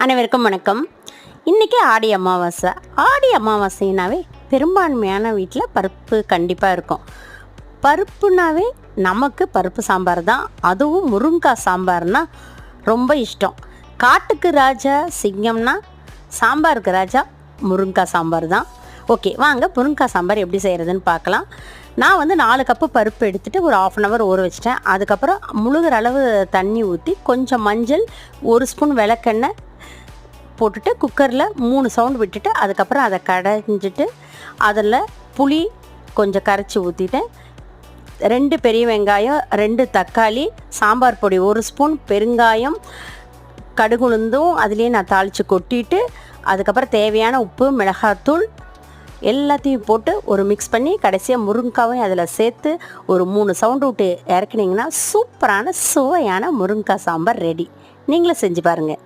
அனைவருக்கும் வணக்கம். இன்றைக்கி ஆடி அமாவாசை. ஆடி அமாவாசைனாவே பெரும்பான்மையான வீட்டில் பருப்பு கண்டிப்பாக இருக்கும். பருப்புனாவே நமக்கு பருப்பு சாம்பார் தான். அதுவும் முருங்காய் சாம்பார்னா ரொம்ப இஷ்டம். காட்டுக்கு ராஜா சிங்கம்னா சாம்பாருக்கு ராஜா முருங்காய் சாம்பார் தான். ஓகே வாங்க முருங்காய் சாம்பார் எப்படி செய்கிறதுன்னு பார்க்கலாம். நான் வந்து நாலு கப்பு பருப்பு எடுத்துகிட்டு ஒரு ஆஃப் அன் ஹவர் ஊற வச்சிட்டேன். அதுக்கப்புறம் முழுகிற அளவு தண்ணி ஊற்றி கொஞ்சம் மஞ்சள் ஒரு ஸ்பூன் விளக்கெண்ணெய் போட்டுட்டு குக்கரில் மூணு சவுண்ட் விட்டுட்டு அதுக்கப்புறம் அதை கடைஞ்சிட்டு அதில் புளி கொஞ்சம் கரைச்சி ஊற்றிட்டேன் ரெண்டு பெரிய வெங்காயம் ரெண்டு தக்காளி சாம்பார் பொடி ஒரு ஸ்பூன் பெருங்காயம் கடுகுளுந்தும் அதுலேயே நான் தாளித்து கொட்டிட்டு அதுக்கப்புறம் தேவையான உப்பு மிளகாத்தூள் எல்லாத்தையும் போட்டு ஒரு மிக்ஸ் பண்ணி கடைசியாக முருங்காவையும் அதில் சேர்த்து ஒரு மூணு சவுண்டு விட்டு இறக்குனீங்கன்னா சூப்பரான சுவையான முருங்காய் சாம்பார் ரெடி நீங்களும் செஞ்சு பாருங்கள்